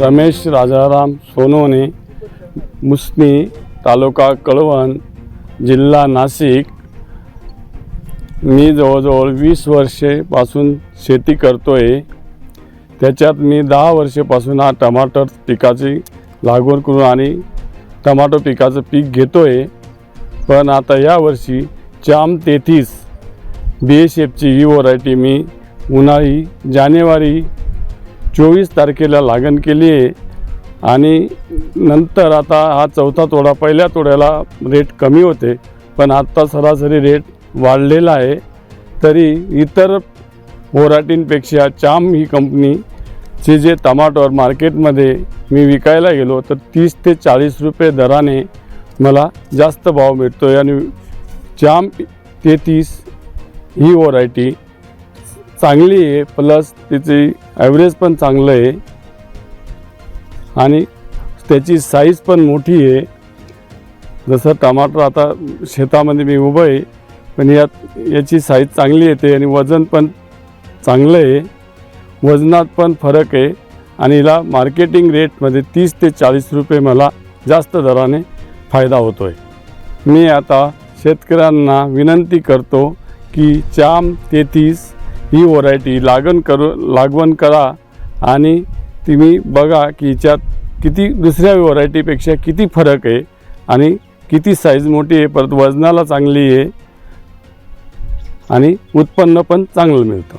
रमेश राजाराम सोनवणे मुसनी तालुका कळवण जिल्हा नाशिक. मी जवळजवळ वीस वर्षेपासून शेती करतो आहे त्याच्यात मी दहा वर्षापासून हा टमाटर पिकाची लागवड करून आणि टमाटो पिकाचं पीक घेतो आहे पण आता यावर्षी चाम तेहतीस बी एस एफची ही व्हरायटी मी उन्हाळी जानेवारी चोवीस तारखेला लागण केली आहे. आणि नंतर आता हा चौथा तोडा पहिल्या तोड्याला रेट कमी होते पण आत्ता सरासरी रेट वाढलेला आहे. तरी इतर व्हरायटींपेक्षा चाम ही कंपनीचे जे टमाटोर मार्केटमध्ये मी विकायला गेलो तर तीस ते चाळीस रुपये दराने मला जास्त भाव मिळतो आणि चाम तेहतीस ही व्हरायटी चांगली आहे प्लस तिची ॲव्हरेज पण चांगलं आहे. आणि त्याची साईज पण मोठी आहे. जसं टमाटर आता शेतामध्ये मी उभं आहे पण यात याची साईज चांगली येते आणि वजन पण चांगलं आहे. वजनात पण फरक आहे. आणि हिला मार्केटिंग रेटमध्ये तीस ते चाळीस रुपये मला जास्त दराने फायदा होतो आहे मी आता शेतकऱ्यांना विनंती करतो की चाम तेहतीस ही व्हरायटी लागण करू लागवण करा आणि तुम्ही बघा की हिच्यात किती दुसऱ्या व्हरायटीपेक्षा किती फरक आहे आणि किती साईज मोठी आहे परत वजनाला चांगली आहे आणि उत्पन्न पण चांगलं मिळतं.